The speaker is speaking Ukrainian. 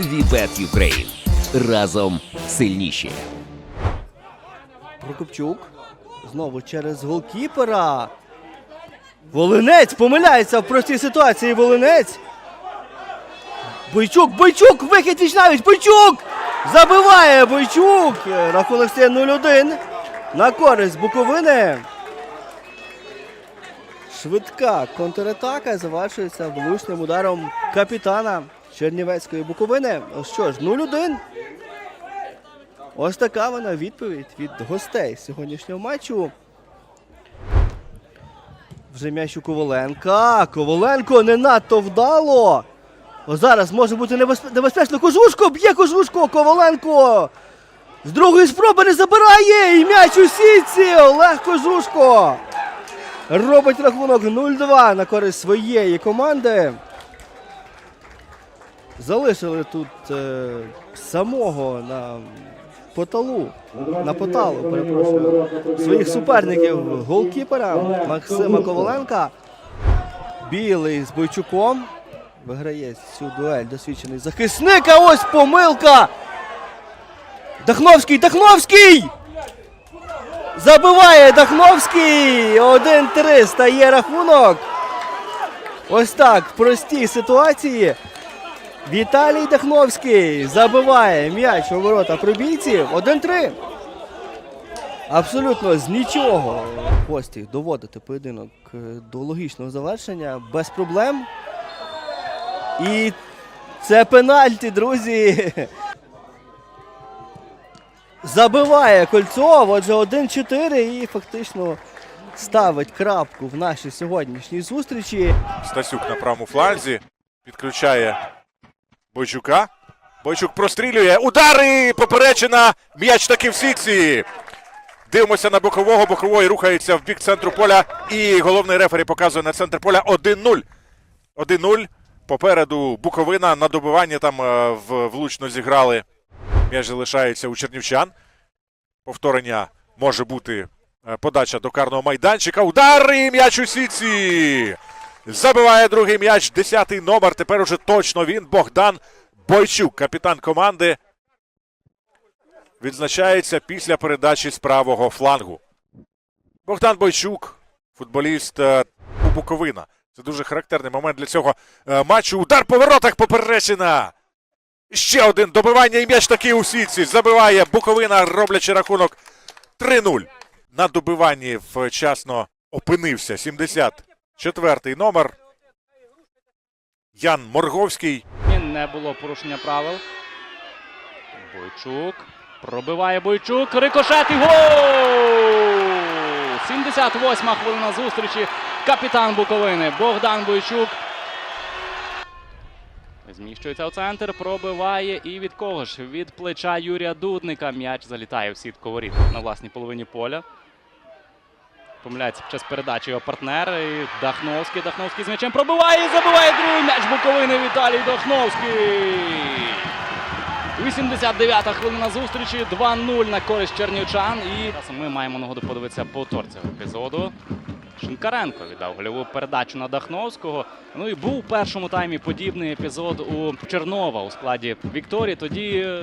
Вібет Юкрейн. Разом сильніші. Прокопчук. Знову через голкіпера. Волинець помиляється в простій ситуації. Волинець. Бойчук, Бойчук, вихід віч навіть, Бойчук! Забиває Бойчук! Рахунок стає 0-1 на користь Буковини. Швидка контратака завершується влучним ударом капітана Чернівецької Буковини. Що ж, 0-1. Ось така вона відповідь від гостей сьогоднішнього матчу. Вже м'яч у Коваленка. Коваленко не надто вдало. О, зараз може бути небезпе- небезпечно. Кожушко б'є Кожушко. Коваленко. З другої спроби не забирає. І м'яч у сітці. Олег Кожушко. Робить рахунок 0-2 на користь своєї команди. Залишили тут е, самого на поталу, на поталу, перепрошую, своїх суперників голкіпера Максима Коваленка. Білий з Бойчуком. Виграє цю дуель досвідчений захисник. А ось помилка. Дахновський, Дахновський! Забиває Дахновський! 1-3 стає рахунок. Ось так, в простій ситуації. Віталій Дахновський забиває м'яч у ворота пробійців. 1-3. Абсолютно з нічого. Гості доводити поєдинок е, до логічного завершення без проблем. І це пенальті, друзі. Забиває Кольцов, отже 1-4 і фактично ставить крапку в нашій сьогоднішній зустрічі. Стасюк на правому фланзі. Підключає Бойчука. Бойчук прострілює. Удари! Поперечина. М'яч таки в сітці. Дивимося на бокового. Боковий рухається в бік центру поля. І головний рефері показує на центр поля 1-0. 1-0. Попереду Буковина на добиванні там е, влучно зіграли. М'яч залишається у чернівчан. Повторення може бути е, подача до карного майданчика. Удар і м'яч у сітці. Забиває другий м'яч. Десятий номер. Тепер уже точно він. Богдан Бойчук, капітан команди. Відзначається після передачі з правого флангу. Богдан Бойчук, футболіст е, Буковина. Це дуже характерний момент для цього е, матчу. Удар по воротах поперечина. Ще один добивання і м'яч таки у сітці. Забиває Буковина, роблячи рахунок 3-0. На добиванні вчасно опинився 74-й номер. Ян Морговський. Не було порушення правил. Бойчук. Пробиває Бойчук. Рикошет і гол! 78-ма хвилина зустрічі. Капітан Буковини Богдан Бойчук. Зміщується у центр, пробиває і від кого ж? Від плеча Юрія Дудника. М'яч залітає в сітку воріт на власній половині поля. Помиляється під час передачі його партнер. І Дахновський. Дахновський з м'ячем пробиває і забиває другий м'яч Буковини Віталій Дахновський. 89-та хвилина зустрічі. 2-0 на користь чернівчан. І зараз ми маємо нагоду подивитися повтор цього епізоду. Шинкаренко віддав гольову передачу на Дахновського. Ну і був у першому таймі подібний епізод у Чернова у складі Вікторії. Тоді